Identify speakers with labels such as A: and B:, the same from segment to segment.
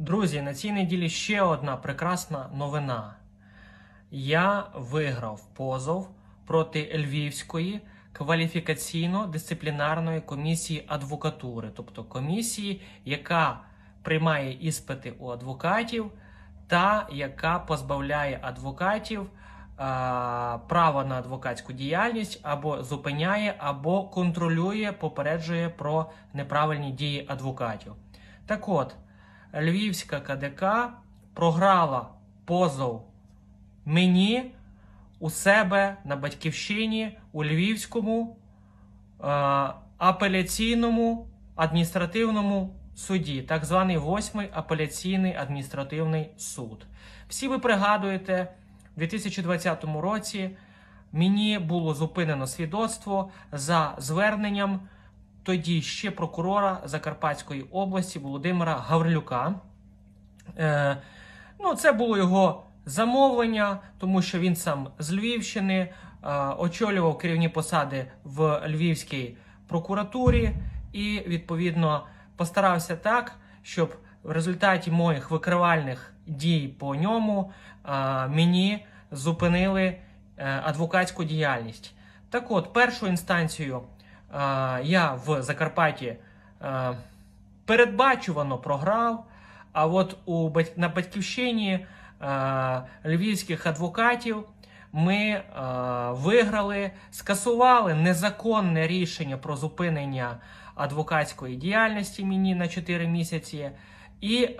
A: Друзі, на цій неділі ще одна прекрасна новина. Я виграв позов проти Львівської кваліфікаційно-дисциплінарної комісії адвокатури, тобто комісії, яка приймає іспити у адвокатів та яка позбавляє адвокатів а, права на адвокатську діяльність або зупиняє, або контролює, попереджує про неправильні дії адвокатів. Так от, Львівська КДК програла позов мені у себе на батьківщині у Львівському е, апеляційному адміністративному суді, так званий восьмий апеляційний адміністративний суд. Всі ви пригадуєте, у 2020 році мені було зупинено свідоцтво за зверненням тоді ще прокурора Закарпатської області Володимира Гаврилюка. Е, ну, це було його замовлення, тому що він сам з Львівщини е, очолював керівні посади в Львівській прокуратурі і, відповідно, постарався так, щоб в результаті моїх викривальних дій по ньому е, мені зупинили е, адвокатську діяльність. Так от, першу інстанцію я в Закарпатті е, передбачувано програв. А от у на батьківщині е, львівських адвокатів ми е, виграли, скасували незаконне рішення про зупинення адвокатської діяльності мені на 4 місяці і е,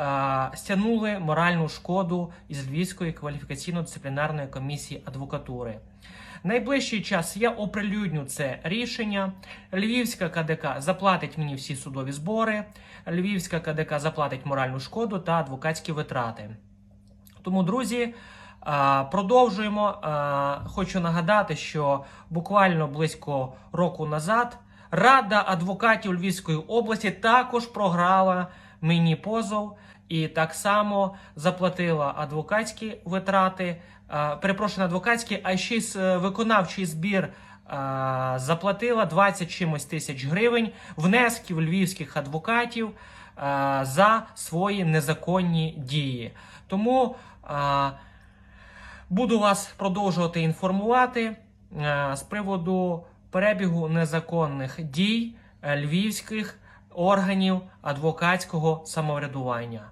A: стягнули моральну шкоду із Львівської кваліфікаційно-дисциплінарної комісії адвокатури. Найближчий час я оприлюдню це рішення. Львівська КДК заплатить мені всі судові збори. Львівська КДК заплатить моральну шкоду та адвокатські витрати. Тому, друзі, продовжуємо. Хочу нагадати, що буквально близько року назад Рада адвокатів Львівської області також програла мені позов і так само заплатила адвокатські витрати. Перепрошую, адвокатські, а ще е, виконавчий збір заплатила 20 чимось тисяч гривень внесків львівських адвокатів за свої незаконні дії. Тому буду вас продовжувати інформувати е, з приводу перебігу незаконних дій е, львівських органів адвокатського самоврядування.